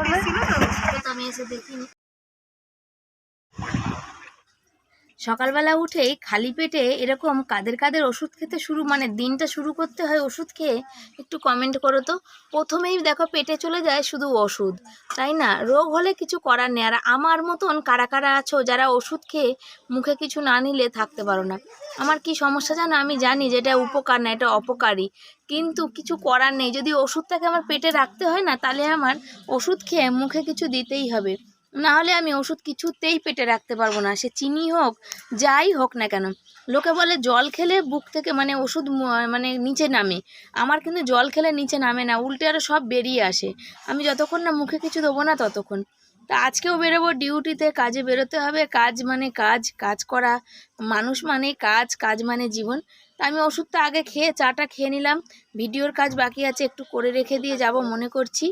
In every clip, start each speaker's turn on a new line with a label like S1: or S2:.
S1: করবে
S2: ছিল তো
S1: তো আমি এসে দেখিনি সকালবেলা উঠেই খালি পেটে এরকম কাদের কাদের ওষুধ খেতে শুরু মানে দিনটা শুরু করতে হয় ওষুধ খেয়ে, একটু কমেন্ট করো তো। প্রথমেই দেখো পেটে চলে যায় শুধু ওষুধ, তাই না? রোগ হলে কিছু করার নেই। আর আমার মতন কারা কারা আছো যারা ওষুধ খেয়ে মুখে কিছু না নিলে থাকতে পারো না? আমার কি সমস্যা জানো? আমি জানি যে এটা উপকার না, এটা অপকারী। কিন্তু কিছু করার নেই। যদি ওষুধটাকে আমার পেটে রাখতে হয় না, তাহলে আমার ওষুধ খেয়ে মুখে কিছু দিতেই হবে। না হলে আমি ওষুধ কিছুতেই পেটে রাখতে পারব না, সে চিনি হোক, যাই হোক না কেন। লোকে বলে জল খেলে বুক থেকে মানে ওষুধ মানে নিচে নামে। আমার কিন্তু জল খেলে নিচে নামে না, উল্টে আরও সব বেরিয়ে আসে। আমি যতক্ষণ না মুখে কিছু দেবো না ততক্ষণ। তা আজকেও বেরোবো, ডিউটিতে কাজে বেরোতে হবে, কাজ মানে কাজ কাজ করা। মানুষ মানে কাজ কাজ মানে জীবন। তা আমি ওষুধটা আগে খেয়ে চাটা খেয়ে নিলাম। ভিডিওর কাজ বাকি আছে, একটু করে রেখে দিয়ে যাব, মনে করছি।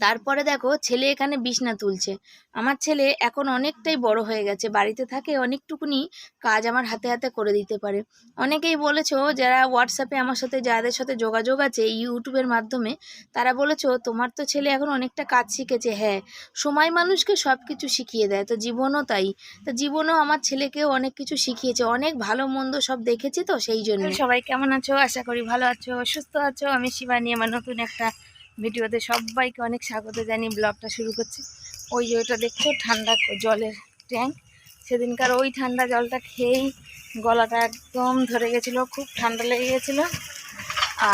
S1: তারপরে দেখো ছেলে এখানে বিছনা তুলছে। আমার ছেলে এখন অনেকটাই বড় হয়ে গেছে, বাড়িতে থাকে অনেকটুকুনি কাজ আমার হাতে হাতে করে দিতে পারে। অনেকেই বলেছ, যারা হোয়াটসঅ্যাপে আমার সাথে, যাদের সাথে যোগাযোগ আছে ইউটিউবের মাধ্যমে, তারা বলেছ, তোমার তো ছেলে এখন অনেকটা কাজ শিখেছে। হ্যাঁ সময় মানুষকে সব কিছু শিখিয়ে দেয়, তো জীবনও তাই। তো জীবনও আমার ছেলেকেও অনেক কিছু শিখিয়েছে, অনেক ভালো মন্দ সব দেখেছি তো, সেই জন্য। সবাই কেমন আছো? আশা করি ভালো আছো, সুস্থ আছো। আমি শিবানী আমার নতুন একটা ভিডিওতে সবাইকে অনেক স্বাগত জানিয়ে ব্লগটা শুরু করছি। ওই যে ওটা দেখছ, ঠান্ডা জলের ট্যাঙ্ক। সেদিনকার ওই ঠান্ডা জলটা খেয়েই গলাটা একদম ধরে গেছিল, খুব ঠান্ডা লেগে গেছিল।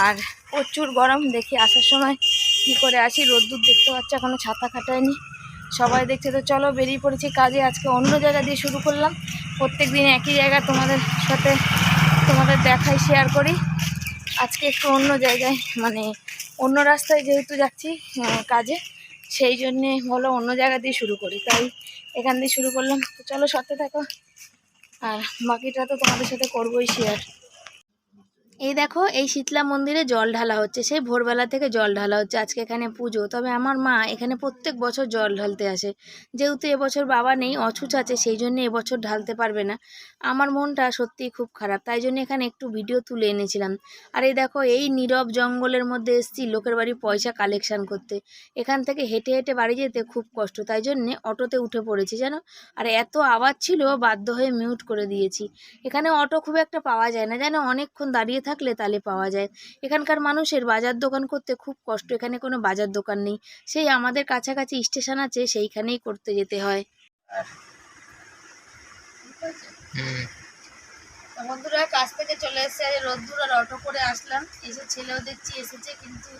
S1: আর প্রচুর গরম, দেখি আসার সময় কি করে আসি, রোদ্দুর দেখতে পাচ্ছি এখনও ছাতা খাটায়নি। সবাই দেখছে তো চলো বেরিয়ে পড়েছি কাজে, আজকে অন্য জায়গা দিয়ে শুরু করলাম। প্রত্যেক দিন একই জায়গা তোমাদের সাথে তোমাদের দেখাই শেয়ার করি। আজকে একটু অন্য জায়গায় মানে অন্য রাস্তায় যেহেতু যাচ্ছি কাজে, সেই জন্যে হলো অন্য জায়গা দিয়ে শুরু করি। তাই এখান দিয়ে শুরু করলাম। চলো সাথে থাকো। আর বাকিটা তো তোমাদের সাথে করবোই শেয়ার এই দেখো, এই শীতলা মন্দিরে জল ঢালা হচ্ছে, সেই ভোরবেলা থেকে জল ঢালা হচ্ছে, আজকে এখানে পুজো। তবে আমার মা এখানে প্রত্যেক বছর জল ঢালতে আসে। যেহেতু এবছর বাবা নেই অছুচ আছে, সেই জন্য এবছর ঢালতে পারবে না। আমার মনটা সত্যিই খুব খারাপ, তাই জন্য এখানে একটু ভিডিও তুলে এনেছিলাম। আর এই দেখো, এই নীরব জঙ্গলের মধ্যে এসছি, লোকের বাড়ি পয়সা কালেকশন করতে। এখান থেকে হেঁটে হেঁটে বাড়ি যেতে খুব কষ্ট, তাই জন্যে অটোতে উঠে পড়েছি, জানো? আর এত আওয়াজ ছিল, বাধ্য হয়ে মিউট করে দিয়েছি। এখানে অটো খুব একটা পাওয়া যায় না, জানো? অনেকক্ষণ দাঁড়িয়ে থাকলে তাহলে পাওয়া যায়। এখানকার মানুষের বাজার দোকান করতে খুব কষ্ট এখানে কোনো বাজার দোকান নেই। সেই আমাদের কাছাকাছি স্টেশন আছে সেইখানেই করতে যেতে হয়। বন্ধুরা কাছ থেকে চলে এসেছে আর রোদ্দুর আর অটো করে আসলাম। এসে ছেলেও দেখছি এসেছে কিন্তু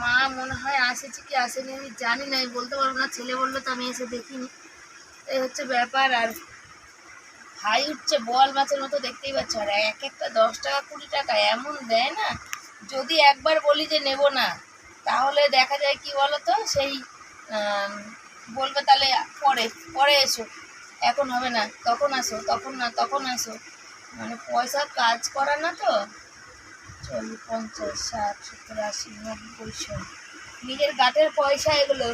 S1: মা মনে হয় আসেছে কি আসেনি আমি জানি না আমি বলতে পারব না। ছেলে বলল তো আমি এসে দেখিনি। এই হচ্ছে ব্যাপার আর হাই উঠছে, বল মাছের মতো দেখতেই পাচ্ছ। আর এক একটা দশ টাকা, কুড়ি টাকা, এমন দেয় না? যদি একবার বলি যে নেব না, তাহলে দেখা যায় কি বলো তো সেই বলবে তাহলে পরে পরে এসো। এখন হবে না, তখন আসো, তখন না, তখন আসো। মানে পয়সা কাজ করা না তো? চল্লিশ পঞ্চাশ, ষাট, সত্তর, আশি, নব্বই শো নিজের গাটের পয়সা এগুলো।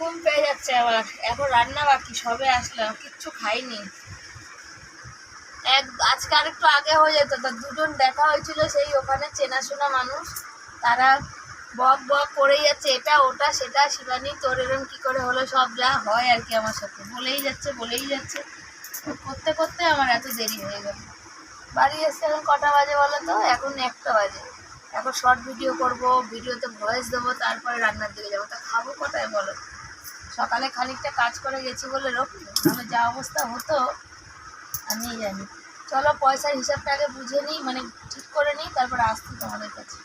S1: ঘুম পেয়ে যাচ্ছে আবার। এখন রান্না বাকি, সবে আসলাম, কিচ্ছু খাইনি। এক, আজকে আরেকটু আগে হয়ে যেত, তা দুজন দেখা হয়েছিল সেই ওখানে চেনাশোনা মানুষ। তারা বক বক করেই যাচ্ছে, এটা, ওটা, সেটা, শিবানী, তোর এরম কী করে হলো, সব যা হয় আর কি আমার সাথে। বলেই যাচ্ছে বলেই যাচ্ছে। করতে করতে আমার এত দেরি হয়ে গেল। বাড়ি এসে এখন কটা বাজে বলো তো? এখন একটা বাজে। এখন শর্ট ভিডিও করব ভিডিওতে ভয়েস দেবো, তারপরে রান্নার দিকে যাব। তা খাব কোথায় বলো? সকালে খানিকটা কাজ করে গেছি বলে রোগ তাহলে যা অবস্থা হতো আমি জানি চলো পয়সার হিসাবটা আগে বুঝে নিই মানে ঠিক করে নিই, তারপর আসছি তোমাদের কাছে।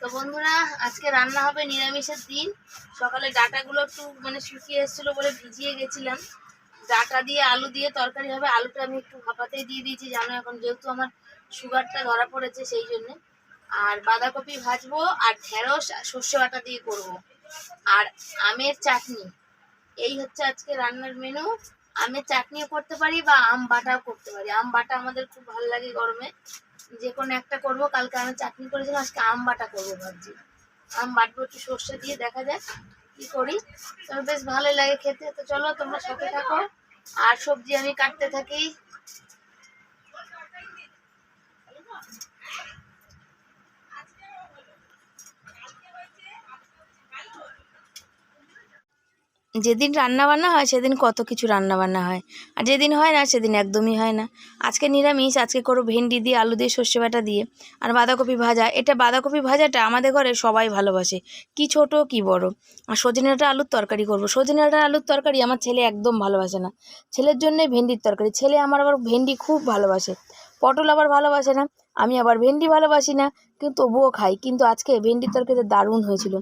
S1: তো বন্ধুরা, আজকে রান্না হবে নিরামিষের দিন। সকালে ডাটাগুলো একটু মানে শুকিয়ে এসেছিল বলে ভিজিয়ে গেছিলাম। ডাটা দিয়ে, আলু দিয়ে তরকারি হবে। আলুটা আমি একটু ভাপাতেই দিয়ে দিয়েছি, জানো এখন যেহেতু আমার সুগারটা ধরা পড়েছে সেই জন্য। আর বাঁধাকপি ভাজবো আর ঢেঁড়স সর্ষে বাটা দিয়ে করব। আর আমের চাটনি। এই হচ্ছে আজকে রান্নার মেনু আমের চাটনিও করতে পারি বা আম বাটাও করতে পারি। আম বাটা আমাদের খুব ভালো লাগে গরমে। যে কোনো একটা করব। কালকে আমি চাটনি করেছিলাম, আজকে আম বাটা করব ভাবছি। আম বাটবো একটু সর্ষে দিয়ে, দেখা যাক কি করি। তবে বেশ ভালোই লাগে খেতে। তো চলো তোমরা সাথে থাকো। আর সবজি আমি কাটতে থাকি। যেদিন রান্না বান্না হয়, সেদিন কত কিছু রান্না বান্না হয়। আর যেদিন হয় না, সেদিন একদমই হয় না। আজকে নিরামিষ, আজকে করো ভেন্ডি দিয়ে আলু দিয়ে সর্ষে বাটা দিয়ে। আর বাঁধাকপি ভাজা, এটা বাঁধাকপি ভাজাটা আমাদের ঘরে সবাই ভালোবাসে। কি ছোট, কি বড়। আর সজনে ডাঁটা আলুর তরকারি করব। সজনে ডাঁটা আলুর তরকারি আমার ছেলে একদম ভালোবাসে না। ছেলের জন্যই ভেন্ডির তরকারি। ছেলে আমার আবার ভেন্ডি খুব ভালোবাসে। পটল আবার ভালোবাসে না। আমি আবার ভেন্ডি ভালোবাসি না, কিন্তু তবুও খাই। কিন্তু আজকে ভেন্ডির তরকারিটা দারুণ হয়েছিল।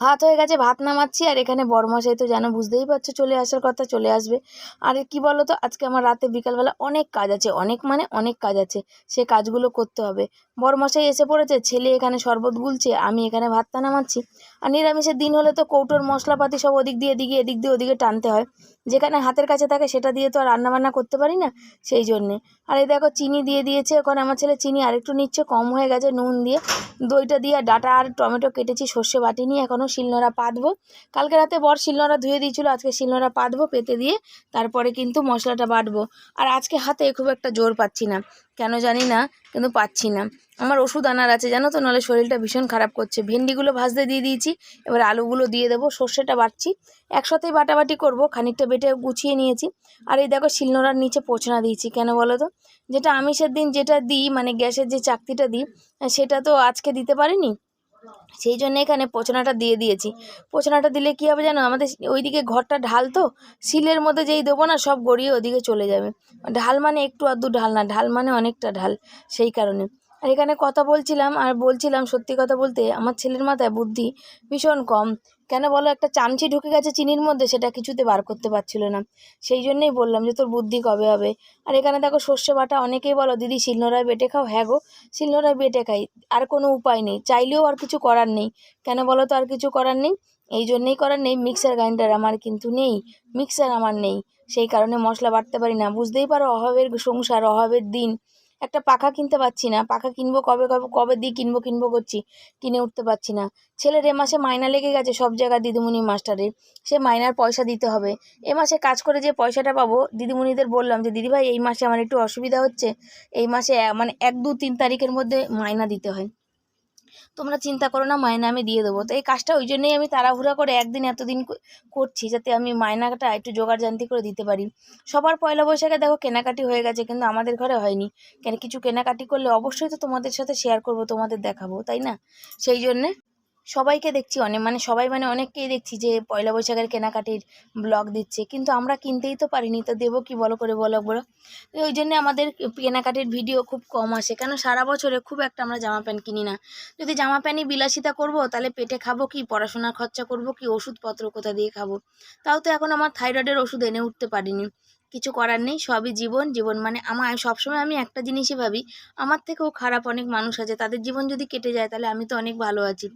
S1: ভাত হয়ে গেছে, ভাত নামাচ্ছি, আর এখানে বড়মশাই তো যেন বুঝতেই পারছ চলে আসার কথা, চলে আসবে। আর কি বলো তো আজকে আমার রাতে বিকালবেলা অনেক কাজ আছে, অনেক মানে অনেক কাজ আছে, সে কাজগুলো করতে হবে। বড়মশাই এসে পড়েছে, ছেলে এখানে শরবত গুলছে, আমি এখানে ভাতটা নামাচ্ছি। আর নিরামিষের দিন হলে তো কৌটোর মশলাপাতি সব ওদিক দিয়ে, এদিকে, এদিক দিয়ে, ওদিকে টানতে হয়। যেখানে হাতের কাছে থাকে সেটা দিয়ে তো আর রান্নাবান্না করতে পারি না সেই জন্যে। আর এই দেখো চিনি দিয়ে দিয়েছে ওখানে আমার ছেলে চিনি আরেকটু নিচ্ছে, কম হয়ে গেছে নুন দিয়ে। দইটা দিয়ে ডাটা আর টমেটো কেটেছি সর্ষে বাটি নিয়ে, এখনও শিলনোড়া পাতবো। কালকে রাতে বর শিলনোড়া ধুয়ে দিয়েছিল, আজকে শিলনোড়া পাতবো পেতে দিয়ে, তারপরে কিন্তু মশলাটা বাটবো। আর আজকে হাতে খুব একটা জোর পাচ্ছি না। কেন জানি না, কিন্তু পাচ্ছি না। আমার ওষুধ আনার আছে, জানো তো? নাহলে শরীরটা ভীষণ খারাপ করছে। ভেন্ডিগুলো ভাজতে দিয়ে দিয়েছি, এবার আলুগুলো দিয়ে দেবো, সর্ষেটা বাটছি। একসাথেই বাটাবাটি করব, খানিকটা বেটে গুছিয়ে নিয়েছি। আর এই দেখো, শিলনোড়ার নিচে পোছনা দিয়েছি, কেন বলো তো? যেটা আমিষের দিন যেটা দিই মানে গ্যাসের যে চাকতিটা দিই, সেটা তো আজকে দিতে পারিনি? সেই জন্য এখানে পোছনাটা দিয়ে দিয়েছি। পোছনাটা দিলে কী হবে জানো? আমাদের ওইদিকে ঘরটা ঢাল তো, শিলের মধ্যে যেই দেবো না, সব গড়িয়ে ওদিকে চলে যাবে। ঢাল মানে একটু আধটু ঢাল না, ঢাল মানে অনেকটা ঢাল, সেই কারণে। আর এখানে কথা বলছিলাম আর বলছিলাম সত্যি কথা বলতে আমার ছেলের মাথায় বুদ্ধি ভীষণ কম। কেন বলো? একটা চামচি ঢুকে গেছে চিনির মধ্যে, সেটা কিছুতে বার করতে পারছিল না। সেই জন্যই বললাম যে তোর বুদ্ধি কবে হবে? আর এখানে দেখো সর্ষে বাটা, অনেকেই বলো, দিদি, শিলনোড়ায় বেটে খাও? হ্যাঁ গো, শিলনোড়ায় বেটে খাই, আর কোনো উপায় নেই। চাইলেও আর কিছু করার নেই। কেন বলো তো আর কিছু করার নেই? এই জন্যেই করার নেই। মিক্সার গ্রাইন্ডার আমার কিন্তু নেই, মিক্সার আমার নেই। সেই কারণে মশলা বাটতে পারি না। বুঝতেই পারো, অভাবের সংসার, অভাবের দিন। একটা পাখা কিনতে পারছি না। পাখা কিনবো কবে কবে কবে দিয়ে কিনবো কিনবো করছি। কিনে উঠতে পারছি না। ছেলের এ মাসে মাইনা লেগে গেছে সব জায়গায় দিদিমণি মাস্টারের সে মাইনার পয়সা দিতে হবে। এ মাসে কাজ করে যে পয়সাটা পাবো, দিদিমণিদের বললাম যে, দিদিভাই, এই মাসে আমার একটু অসুবিধা হচ্ছে। এই মাসে মানে এক দু তিন তারিখের মধ্যে মাইনা দিতে হয়। তোমরা চিন্তা করো না মায়না আমি দিয়ে দেবো। তো এই কাজটা ওই জন্যেই আমি তাড়াহুড়া করে একদিন এতদিন করছি যাতে আমি মায়নাটা একটু জোগাড় জান্তি করে দিতে পারি। সবার পয়লা বৈশাখে দেখো কেনাকাটি হয়ে গেছে, কিন্তু আমাদের ঘরে হয়নি। কেন, কিছু কেনাকাটি করলে অবশ্যই তো তোমাদের সাথে শেয়ার করব, তোমাদের দেখাবো, তাই না? সেই জন্যে সবাইকে দেখছি অনেক মানে সবাই মানে অনেককেই দেখছি যে পয়লা বৈশাখের কেনাকাটির ব্লগ দিচ্ছে। কিন্তু আমরা কিনতেই তো পারিনি, তো দেবো কি বলো করে বলো বলো ওই জন্যে আমাদের কেনাকাটির ভিডিও খুব কম আসে, কেন সারা বছরে খুব একটা আমরা জামা প্যান্ট কিনি না। যদি জামা প্যান্টই বিলাসিতা করব, তাহলে পেটে খাব কি, পড়াশোনার খরচা করব কি, ওষুধপত্র কোথা দিয়ে খাব? তাও তো এখন আমার থাইরয়েডের ওষুধ এনে উঠতে পারিনি। কিছু করার নেই, সবই জীবন জীবন মানে আমার সবসময় আমি একটা জিনিসই ভাবি, আমার থেকেও খারাপ অনেক মানুষ আছে, তাদের জীবন যদি কেটে যায় তাহলে আমি তো অনেক ভালো আছি।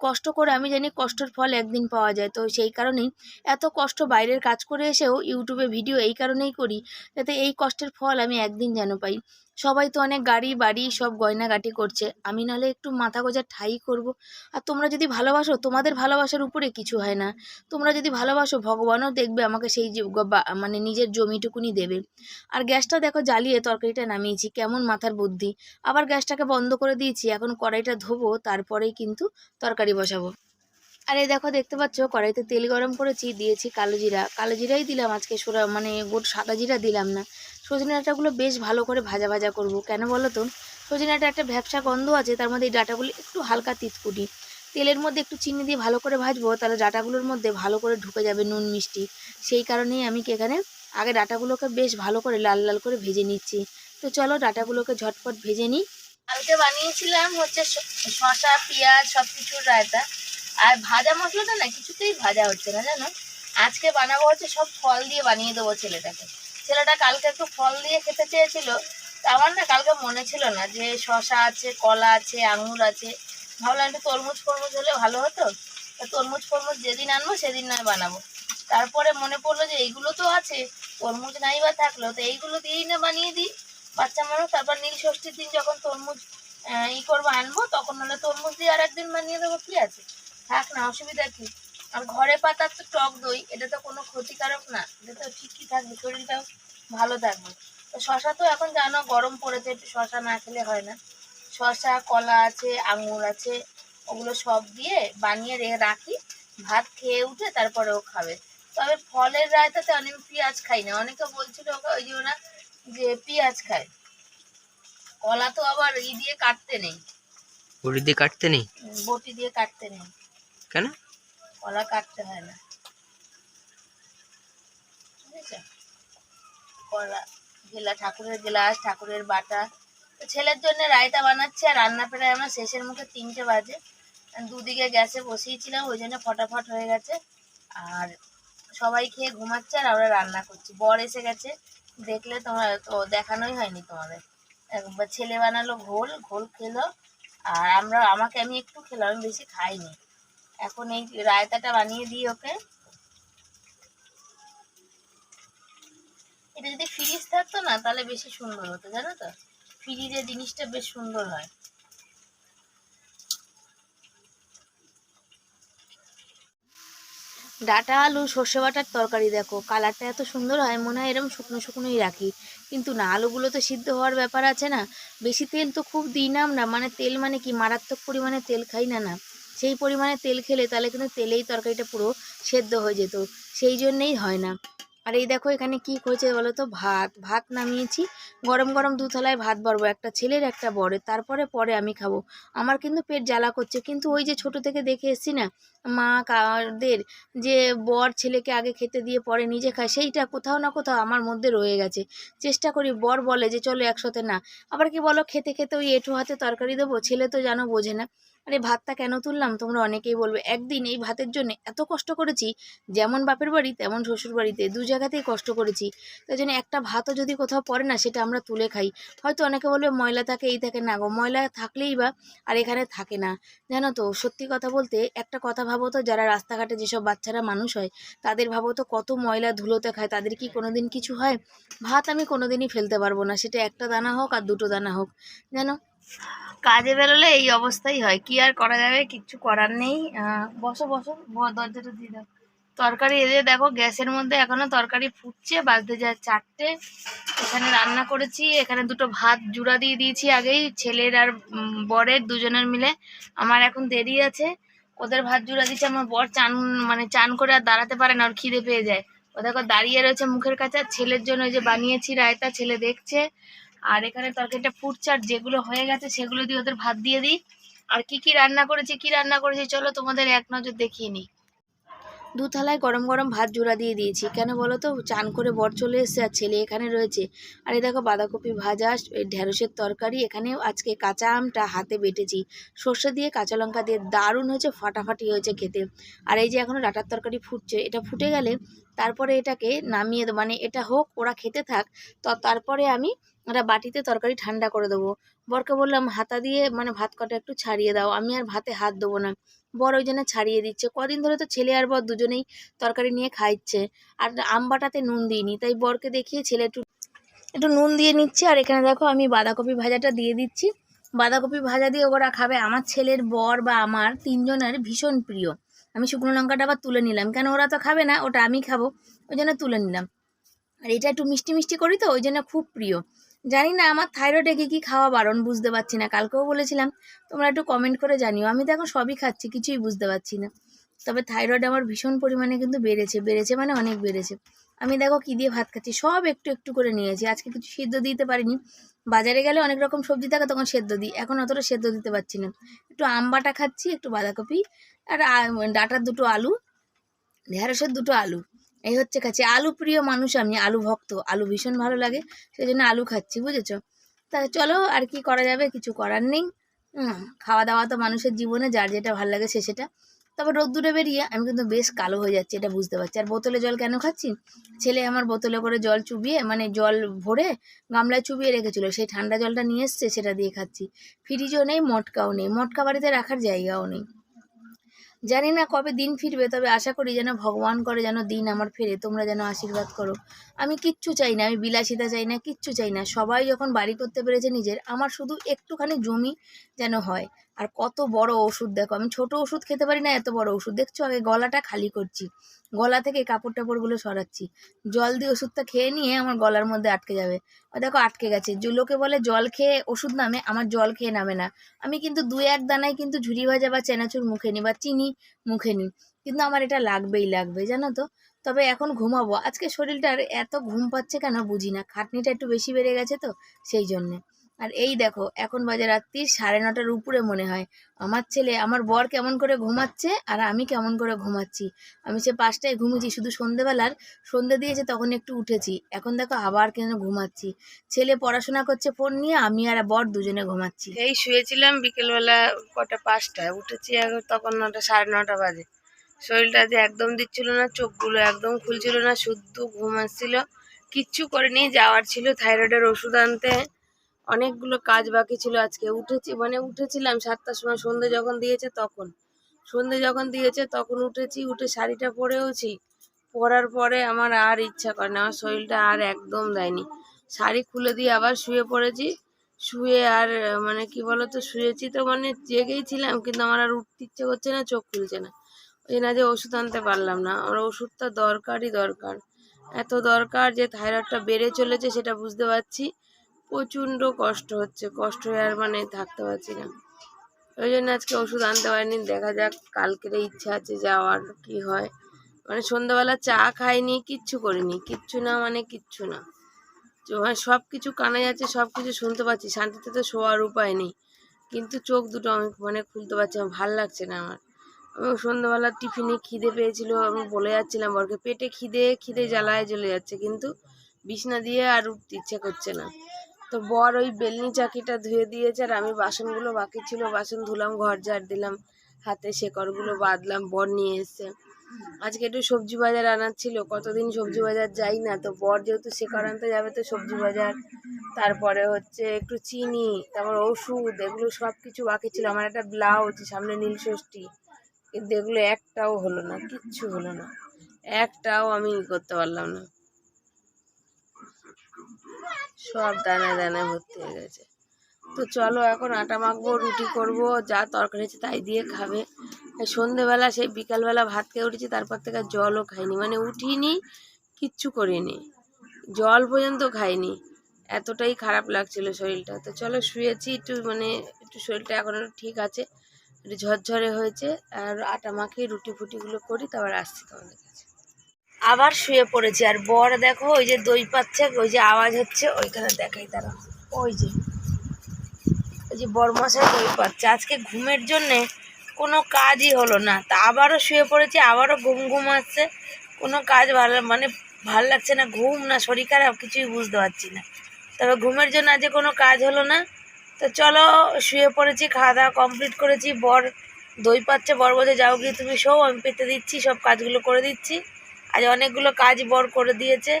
S1: কষ্ট করে আমি জানি কষ্টের ফল একদিন পাওয়া যায়, তো সেই কারণেই এত কষ্ট বাইরের কাজ করে এসেও ইউটিউবে ভিডিও এই কারণেই করি, যাতে এই কষ্টের ফল আমি একদিন যেন পাই। সবাই তো অনেক গাড়ি, বাড়ি সব গয়নাগাটি করছে। আমি নাহলে একটু মাথা গোজার ঠাই করব। আর তোমরা যদি ভালোবাসো, তোমাদের ভালোবাসার উপরে কিছু হয় না। তোমরা যদি ভালোবাসো, ভগবানও দেখবে, আমাকে সেই মানে নিজের জমিটুকুনি দেবে। আর গ্যাসটা দেখো জ্বালিয়ে তরকারিটা নামিয়েছি, কেমন মাথার বুদ্ধি। আবার গ্যাসটাকে বন্ধ করে দিয়েছি, এখন কড়াইটা ধোবো, তারপরেই কিন্তু তরকারি বসাবো। আর এই দেখো, দেখতে পাচ্ছ, কড়াইতে তেল গরম করেছি, দিয়েছি কালো জিরা। কালো জিরাই দিলাম আজকে, সোরা মানে গোট সাদা জিরা দিলাম না। সজনে ডাঁটাগুলো বেশ ভালো করে ভাজা ভাজা করব। কেন বলো তো? সজনে ডাঁটা একটা ভ্যাবসা গন্ধ আছে, তার মধ্যে এই ডাঁটাগুলো একটু হালকা তিতকুটি। তেলের মধ্যে একটু চিনি দিয়ে ভালো করে ভাজবো, তাহলে ডাঁটাগুলোর মধ্যে ভালো করে ঢুকে যাবে নুন, মিষ্টি। সেই কারণেই আমি কি এখানে আগে ডাঁটাগুলোকে বেশ ভালো করে লাল লাল করে ভেজে নিচ্ছি। তো চলো ডাঁটাগুলোকে ঝটপট ভেজে নিই। কালকে বানিয়েছিলাম হচ্ছে শ- শসা, পেঁয়াজ সব কিছুর রায়তা। আর ভাজা মশলাটা না কিছুতেই ভাজা হচ্ছে না, জানো? আজকে বানাবো হচ্ছে সব ফল দিয়ে বানিয়ে দেবো ছেলেটাকে। ছেলেটা কালকে একটু ফল দিয়ে খেতে চেয়েছিল, তা আমার না কালকে মনে ছিল না যে শসা আছে, কলা আছে, আঙুর আছে। ভাবলাম একটু তরমুজ ফরমুজ হলে ভালো হতো। তা তরমুজ ফরমুজ যেদিন আনব সেদিন নয় বানাবো। তারপরে মনে পড়ল যে এইগুলো তো আছে, তরমুজ নাই বা থাকল, তো এইগুলো দিয়েই না বানিয়ে দিই। বাচ্চা মানুষ, তারপর নীল ষষ্ঠীর দিন যখন তরমুজ ই করব আনব, তখন হলে তরমুজ দিয়ে আর একদিন বানিয়ে দেবো, কি আছে? থাক না, অসুবিধা কি? আর ঘরে পাতার তো টক দই এটা তো কোনো ক্ষতিকারক না। এটা তো ঠিকই থাকবে শরীরটাও ভালো থাকবে। তো শশা তো এখন জানো গরম পড়েছে একটু শশা না খেলে হয় না। শশা কলা আছে আঙুর আছে ওগুলো সব দিয়ে বানিয়ে রেখে রাখি ভাত খেয়ে উঠে তারপরে ও খাবে। তবে ফলের রায়তাতে অনেক পেঁয়াজ খাই না। অনেকে বলছিল ওকে ওই জন্য যে পেঁয়াজ খায়। কলা তো আবার ই দিয়ে কাটতে নেই।
S2: বড়ি দিয়ে কাটতে নেই?
S1: বটি দিয়ে কাটতে নেই।
S2: কেন?
S1: কলা কাটতে হয় না। বুঝেছ? কলা গেলা, ঠাকুরের গ্লাস, ঠাকুরের বাটা। ছেলের জন্য রায়তা বানাচ্ছি আর রান্না প্রায় আমার শেষের মুখে তিনটে বাজে। দুদিকে গ্যাসে বসিয়েছিলাম, ওই জন্য ফটাফট হয়ে গেছে। আর সবাই খেয়ে ঘুমাচ্ছে আর আমরা রান্না করছি। বর এসে গেছে, দেখলে তোমরা তো দেখানোই হয়নি তোমাদের। ছেলে বানালো ঘোল ঘোল খেলো। আর আমরা, আমাকে আমি একটু খেলাম, আমি বেশি খাইনি। এখন এই রায়তাটা বানিয়ে দিই ওকে। এটা যদি ফ্রিজ থাকতো না, তাহলে বেশি সুন্দর হতো, জানো তো? ফ্রিজের জিনিসটা বেশ সুন্দর হয়। ডাটা, আলু, সর্ষে বাটার তরকারি দেখো, কালারটা এত সুন্দর হয়, মনে হয় এরকম শুকনো শুকনোই রাখি। কিন্তু না, আলুগুলো তো সিদ্ধ হওয়ার ব্যাপার আছে না। বেশি তেল তো খুব দিই না আমরা মানে তেল মানে কি, মারাত্মক পরিমাণে তেল খাই না না। সেই পরিমাণে তেল খেলে তাহলে কিন্তু তেলেই তরকারিটা পুরো সেদ্ধ হয়ে যেত, সেই জন্যেই হয় না। আর এই দেখো এখানে কি করেছে বলো তো? ভাত ভাত নামিয়েছি, গরম গরম দু থালায় ভাত বাড়বো একটা ছেলের, একটা বরের, তারপরে পরে আমি খাব। আমার কিন্তু পেট জ্বালা করছে, কিন্তু ওই যে ছোট থেকে দেখে এসছি না, মা কাদের যে বর ছেলেকে আগে খেতে দিয়ে পরে নিজে খায়, সেইটা কোথাও না কোথাও আমার মধ্যে রয়ে গেছে। চেষ্টা করি, বর বলে যে চলো একসাথে না। আবার কি বলো, খেতে খেতে ওই এঁঠো হাতে তরকারি দেবো, ছেলে তো জানো বোঝে না। আরে ভাতটা কেন তুললাম? তোমরা অনেকেই বলবে, একদিন এই ভাতের জন্য এত কষ্ট করেছি, যেমন বাপের বাড়ি, তেমন শ্বশুর বাড়িতে দু জায়গাতেই কষ্ট করেছি। তাই জন্য একটা ভাতও যদি কোথাও পড়ে না, সেটা আমরা তুলে খাই। হয়তো অনেকে বলবে, ময়লা থাকে, এই থাকে। না গো, ময়লা থাকলেই বা আর এখানে থাকে না। জানো তো, সত্যি কথা বলতে একটা কথা ভাবো তো, যারা রাস্তাঘাটে যেসব বাচ্চারা মানুষ হয়, তাদের ভাবো তো কত ময়লা ধুলোতে খায়, তাদের কি কোনো দিন কিছু হয়? ভাত আমি কোনো দিনই ফেলতে পারব না, সেটা একটা দানা হোক আর দুটো দানা হোক। জানো? কাজে বেরোলে এই অবস্থাই হয়। কি আর করা যাবে? কিচ্ছু করার নেই। বসো বসো। দরজাটা দিয়ে দাও। তরকারি এদের দেখো, গ্যাসের মধ্যে এখনও তরকারি ফুটছে। বাজতে যায় চারটে। এখানে রান্না করেছি। এখানে দুটো ভাত জুড়া দিয়ে দিয়েছি আগেই। ছেলের আর বরের দুজনের মিলে। আমার এখন দেরি আছে। ওদের ভাত জুড়া দিচ্ছে আমার বর চান মানে চান করে আর দাঁড়াতে পারে না। ওর খিদে পেয়ে যায়। ও দেখো দাঁড়িয়ে রয়েছে মুখের কাছে। আর ছেলের জন্য যে বানিয়েছি রায়তা, ছেলে দেখছে। আর এখানে তরকারিটা আর যেগুলো হয়ে গেছে সেগুলো দিয়ে ওদের ভাত দিয়ে দিই। আর কি কি রান্না করেছি, কি রান্না করেছি চলো তোমাদের এক নজর দেখিয়ে নিই। দু থালায় গরম গরম ভাত জোড়া দিয়ে দিয়েছি। কেন বলো তো? চান করে বর চলে এসেছে আর ছেলে এখানে রয়েছে। আর এই দেখো বাঁধাকপি ভাজা ঢ্যাঁড়সের তরকারি এখানে আজকে কাঁচা আমটা হাতে বেটেছি। সর্ষে দিয়ে কাঁচা লঙ্কা দিয়ে দারুণ হয়েছে, ফাটাফাটি হয়েছে খেতে। আর এই যে এখনও ডাটার তরকারি ফুটছে, এটা ফুটে গেলে তারপরে এটাকে নামিয়ে মানে এটা হোক, ওরা খেতে থাক, তো তারপরে আমি একটা বাটিতে তরকারি ঠান্ডা করে দেবো। বরকে বললাম, হাতা দিয়ে মানে ভাত কটা একটু ছাড়িয়ে দাও, আমি আর ভাতে হাত দেবো না। বর ওই জন্য ছাড়িয়ে দিচ্ছে। কদিন ধরে তো ছেলে আর বর দুজনেই তরকারি নিয়ে খাইছে আর আম বাটাতে নুন দিইনি, তাই বরকে দেখিয়ে ছেলে একটু একটু নুন দিয়ে নিচ্ছে। আর এখানে দেখো, আমি বাঁধাকপি ভাজাটা দিয়ে দিচ্ছি। বাঁধাকপি ভাজা দিয়ে ওরা খাবে আমার ছেলের বর বা আমার তিনজনের ভীষণ প্রিয়। আমি শুকনো লঙ্কাটা আবার তুলে নিলাম। কেন ওরা তো খাবে না, ওটা আমি খাব, ওই জন্য তুলে নিলাম। আর এটা একটু মিষ্টি মিষ্টি করি তো, ওই জন্য খুব প্রিয়। জানি না আমার থাইরয়েডে কি কী খাওয়া বারণ বুঝতে পারছি না। কালকেও বলেছিলাম, তোমরা একটু কমেন্ট করে জানিও। আমি তো এখন সবই খাচ্ছি, কিছুই বুঝতে পারছি না। তবে থাইরয়েড আমার ভীষণ পরিমাণে কিন্তু বেড়েছে বেড়েছে মানে অনেক বেড়েছে। আমি দেখো কী দিয়ে ভাত খাচ্ছি, সব একটু একটু করে নিয়েছি। আজকে কিছু সিদ্ধ দিতে পারিনি। বাজারে গেলে অনেক রকম সবজি থাকে, তখন সেদ্ধ দিই। এখন অতটা সেদ্ধ দিতে পারছি না। একটু আম বাটা খাচ্ছি, একটু বাঁধাকপি, আর ডাঁটার দুটো আলু, ঢেঁড়সের দুটো আলু। এই হচ্ছে খাচ্ছি আলু প্রিয় মানুষ আমি, আলু ভক্ত। আলু ভীষণ ভালো লাগে সেই জন্য আলু খাচ্ছি, বুঝেছ? তা চলো, আর কি করা যাবে? কিছু করার নেই। খাওয়া দাওয়া তো মানুষের জীবনে, যার যেটা ভালো লাগে সে সেটা। তবে রোদ্দুরে বেরিয়ে আমি কিন্তু বেশ কালো হয়ে যাচ্ছি, এটা বুঝতে পারছি। আর বোতলে জল কেন খাচ্ছি? ছেলে আমার বোতলে করে জল চুবিয়ে মানে জল ভরে গামলায় চুবিয়ে রেখেছিল। সেই ঠান্ডা জলটা নিয়ে এসছে, সেটা দিয়ে খাচ্ছি। ফ্রিজও নেই, মটকাও নেই। মটকা বাড়িতে রাখার জায়গাও নেই। জানি না কবে দিন ফিরবে, তবে আশা করি যেন ভগবান করে যেন দিন আমার ফেরে। তোমরা যেন আশীর্বাদ করো। আমি কিচ্ছু চাই না, আমি বিলাসিতা চাই না, কিচ্ছু চাই না। সবাই যখন বাড়ি করতে পেরেছে নিজের, আমার শুধু একটুখানি জমি যেন হয়। আর কত বড় ওষুধ দেখো। আমি ছোট ওষুধ খেতে পারি না, এত বড় ওষুধ। দেখছ? আগে গলাটা খালি করছি। গলা থেকে কাপড় টাপড়গুলো সরাচ্ছি। জল দিয়ে ওষুধটা খেয়ে নিয়ে আমার গলার মধ্যে আটকে যাবে। দেখো, আটকে গেছে। লোকে বলে জল খেয়ে ওষুধ নামে, আমার জল খেয়ে নামে না। আমি কিন্তু দু এক দানায় কিন্তু ঝুড়ি ভাজা বা চেনাচুর মুখে নিই বা চিনি মুখে নিই কিন্তু আমার এটা লাগবেই লাগবে, জানো তো? তবে এখন ঘুমাবো। আজকে শরীরটার এত ঘুম পাচ্ছে কেন বুঝি না। খাটনিটা একটু বেশি বেড়ে গেছে তো, সেই জন্যে। আর এই দেখো, এখন বাজে রাত্রি সাড়ে নটার উপরে মনে হয়। আমার ছেলে, আমার বর কেমন করে ঘুমাচ্ছে আর আমি কেমন করে ঘুমাচ্ছি? আমি সে পাঁচটায় ঘুমিয়েছি শুধু সন্ধেবেলার। সন্ধে দিয়েছে তখন একটু উঠেছি। এখন দেখো আবার কেন ঘুমাচ্ছি? ছেলে পড়াশোনা করছে ফোন নিয়ে, আমি আর বর দুজনে ঘুমাচ্ছি।
S3: এই শুয়েছিলাম বিকেলবেলা কটা পাঁচটায়, উঠেছি তখন নটা, সাড়ে নটা বাজে। শরীরটা যে একদম দিচ্ছিল না, চোখগুলো একদম খুলছিল না, শুদ্ধ ঘুম আসছিল। কিচ্ছু করিনি, যাওয়ার ছিল, থাইরয়েডের ওষুধ আনতে। অনেকগুলো কাজ বাকি ছিল আজকে। উঠেছি মানে উঠেছিলাম সাতটার সময়, সন্ধে যখন দিয়েছে তখন। সন্ধে যখন দিয়েছে তখন উঠেছি, উঠে শাড়িটা পরেওছি। পরার পরে আমার আর ইচ্ছা করে না, আমার শরীরটা আর একদম দেয়নি। শাড়ি খুলে দিয়ে আবার শুয়ে পড়েছি। শুয়ে আর মানে কি বলতো, শুয়েছি তো মানে জেগেই ছিলাম, কিন্তু আমার আর উঠতে ইচ্ছে করছে না, চোখ খুলছে না। ওই জন্য যে ওষুধ আনতে পারলাম না। আমার ওষুধটা দরকারই দরকার। এত দরকার যে থাইরয়েডটা বেড়ে চলেছে সেটা বুঝতে পারছি। প্রচণ্ড কষ্ট হচ্ছে। কষ্ট আর মানে থাকতে পারছি না। ওই জন্য আজকে ওষুধ আনতে পারিনি। দেখা যাক কালকের ইচ্ছা আছে যাওয়ার কি হয়। মানে সন্ধ্যাবেলা চা খাইনি, কিচ্ছু করিনি। কিচ্ছু না মানে কিচ্ছু না। মানে সব কিছু কানে যাচ্ছে সব কিছু শুনতে পাচ্ছি। শান্তিতে তো শোয়ার উপায় নেই। কিন্তু চোখ দুটো আমি মানে খুলতে পারছি আমার ভালো লাগছে না আমার। আমি সন্ধ্যাবেলা টিফিনে খিদে পেয়েছিল, আমি বলে যাচ্ছিলাম বরকে, পেটে খিদে খিদে জ্বালায় জ্বলে যাচ্ছে, কিন্তু বিছনা দিয়ে আর উঠতে ইচ্ছে করছে না। তো বর ওই বেলনি চাকিটা ধুয়ে দিয়েছে আর আমি বাসনগুলো বাকি ছিল, বাসন ধুলাম, ঘর ঝাড় দিলাম, হাতে শেকড়গুলো বাঁধলাম, বর নিয়ে এসছে। আজকে একটু সবজি বাজার আনার ছিল, কতদিন সবজি বাজার যাই না, তো বর যেহেতু শেকড় আনতে যাবে তো সবজি বাজার। তারপরে হচ্ছে একটু চিনি, তারপর ওষুধ, এগুলো সব কিছু বাকি ছিল। আমার একটা ব্লাউজ, সামনে নীল ষষ্ঠী। কিন্তু এগুলো একটাও হলো না, কিচ্ছু হলো না। একটাও আমি করতে পারলাম না। সব দানা দানা ভর্তি হয়ে গেছে। তো চলো এখন আটা মাখবো, রুটি করব, যা তরকারি আছে তাই দিয়ে খাবে। সন্ধেবেলা সেই বিকালবেলা ভাত খেয়ে উঠেছি, তারপর থেকে জলও খাইনি মানে উঠিনি, কিচ্ছু করিনি। জল পর্যন্ত খাইনি, এতটাই খারাপ লাগছিল শরীরটা। তো চলো শুয়েছি একটু মানে একটু শরীরটা এখন ঠিক আছে, একটু ঝরঝরে হয়েছে, আর আটা মাখিয়ে রুটি ফুটিগুলো করি, তারপর আসছি তোমাদের
S1: আবার শুয়ে পড়েছি। আর বর দেখো, ওই যে দই পাচ্ছে, ওই যে আওয়াজ হচ্ছে, ওইখানে দেখাই তারা। ওই যে ওই যে বরমাসে দই পাচ্ছে। আজকে ঘুমের জন্যে কোনো কাজই হলো না। তা আবারও শুয়ে পড়েছি, আবারও ঘুম ঘুম আসছে। কোনো কাজ ভালো মানে ভালো লাগছে না, ঘুম না, শরীর খারাপ, কিছুই বুঝতে পারছি না। তবে ঘুমের জন্য আজকে কোনো কাজ হলো না। তো চলো, শুয়ে পড়েছি, খাওয়া দাওয়া কমপ্লিট করেছি। বর দই পাচ্ছে, বর বলছে, যাও গিয়ে তুমি শো আমি পেতে দিচ্ছি, সব কাজগুলো করে দিচ্ছি। আজ অনেকগুলো কাজ বর করে দিয়েছে।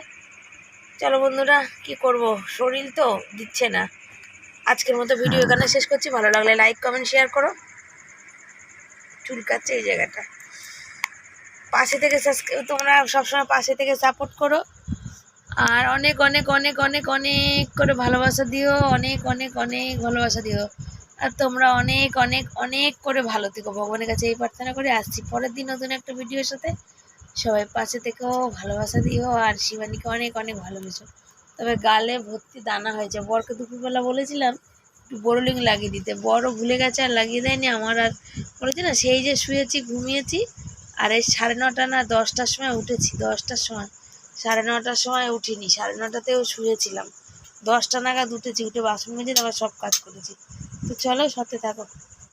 S1: চলো বন্ধুরা, কি করব? শরীর তো দিচ্ছে না। আজকের মতো ভিডিও এখানে শেষ করছি। ভালো লাগলে লাইক কমেন্ট শেয়ার করো। চুলকাচ্ছে এই জায়গাটা। পাশে থেকে তোমরা সবসময় পাশে থেকে সাপোর্ট করো। আর অনেক অনেক অনেক অনেক অনেক করে ভালোবাসা দিও। অনেক অনেক অনেক ভালোবাসা দিও। আর তোমরা অনেক অনেক অনেক করে ভালো থেকো। ভগবানের কাছে এই প্রার্থনা করে। আসছি পরের দিন নতুন একটা ভিডিওর সাথে। সবাই পাশে থেকেও ভালোবাসা দিও, আর শিবানীকে অনেক অনেক ভালোবেসো। তবে গালে ভর্তি দানা হয়েছে। বরকে দুপুরবেলা বলেছিলাম, একটু বোরোলিং লাগিয়ে দিতে। বড়ও ভুলে গেছে আর লাগিয়ে দেয়নি। আমার আর বলেছি না, সেই যে শুয়েছি, ঘুমিয়েছি, আর এই সাড়ে নটা না দশটার সময় উঠেছি। দশটার সময়, সাড়ে নটার সময় উঠিনি। সাড়ে নটাতেও শুয়েছিলাম। দশটা নাগাদ উঠেছি, উঠে বাসন মেজে তারপর সব কাজ করেছি। তো চলো সাথে থাকো।